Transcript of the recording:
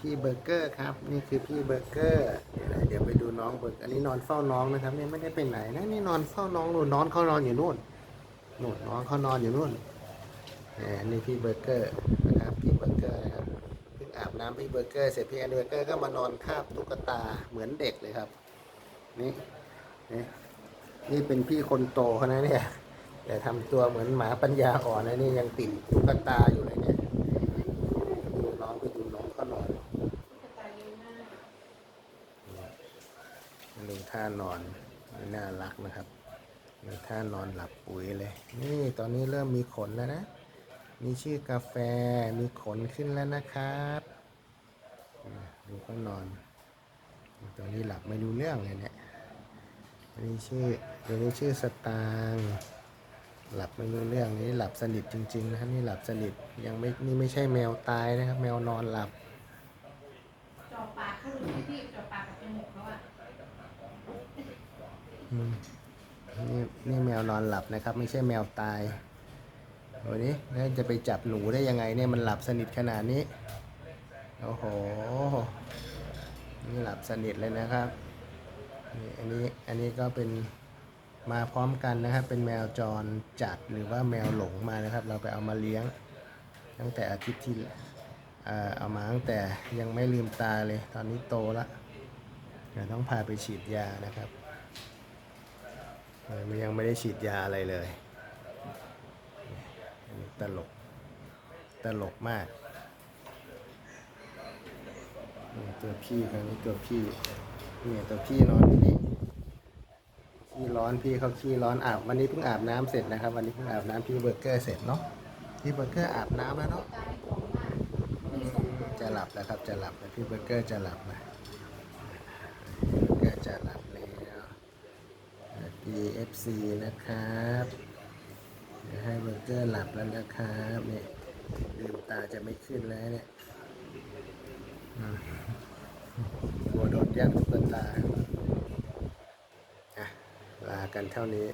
พี่เบอร์เกอร์ครับ นี่คือพี่เบอร์เกอร์เดี๋ยวไปดูน้องเบอร์อันนี้นอนเฝ้าน้องนะครับเนี่ยไม่ได้ไปไหนนะนี่นอนเฝ้าน้องนู่นน้องเขานอนอยู่นู่นนู่นน้องเขานอนอยู่นู่นแหมนี่พี่เบอร์เกอร์นะครับพี่เบอร์เกอร์นะครับเพิ่งอาบน้ำพี่เบอร์เกอร์เสร็จพี่แอนเบอร์เกอร์ก็มานอนคาบตุ๊กตาเหมือนเด็กเลยครับนี่นี่นี่เป็นพี่คนโตเขานะเนี่ยแต่ทำตัวเหมือนหมาปัญญาอ่อนนะนี่ยังติดตุ๊กตาอยู่เลยเนี่ยดูน้องไปดูน้องเขานอน ดูท่านอนน่ารักนะครับดูท่านอนหลับปุ๋ยเลย นี่ตอนนี้เริ่มมีขนแล้วนะ มีชื่อกาแฟมีขนขึ้นแล้วนะครับดูเขานอนตอนนี้หลับไม่รู้เรื่องเลยเนี่ยอันนี้ชื่อตัวนี้ชื่อสตางหลับไม่รู้เรื่องนี่หลับสนิทจริงๆนะครับนี่หลับสนิทยังไม่นี่ไม่ใช่แมวตายนะครับ แมวนอนหลับจอปากเขาหรือพี่จอปากกับจมูกเขาอะ นี่นี่แมวนอนหลับนะครับ ไม่ใช่แมวตายโอ้นี่แล้วจะไปจับหนูได้ยังไงเนี่ยมันหลับสนิทขนาดนี้โอ้โหนี่หลับสนิทเลยนะครับนี่อันนี้อันนี้ก็เป็นมาพร้อมกันนะครับ เป็นแมวจรจัดหรือว่าแมวหลงมานะครับ เราไปเอามาเลี้ยง ตั้งแต่อาทิตย์ที่เอามาตั้งแต่ยังไม่ลืมตาเลย ตอนนี้โตล้วเดี๋ยวต้องพาไปฉีดยานะครับ มันยังไม่ได้ฉีดยาอะไรเลยตลก ตลกมาก ตัวพี่ครั้นี้ตัวพี่เนี่ยตัวพี่นอนที่นี่ขี้ร้อนพี่เขาขี้ร้อนอาบวันนี้เพิ่งอาบน้ำเสร็จนะครับ วันนี้เพิ่งอาบน้ำพี่เบอร์เกอร์เสร็จเนาะพี่เบอร์เกอร์อาบน้ำแล้วเนาะจะหลับแล้วครับจะหลับแล้วพี่เบอร์เกอร์จะหลับนะเบอร์เกอร์จะหลับ FC นะครับให้เบอร์เกอร์หลับแล้วนะครับเนี่ยลืมตาจะไม่ขึ้นแล้วเนี่ยหัวโดนย่างตุ๊กตาอะลากันเท่านี้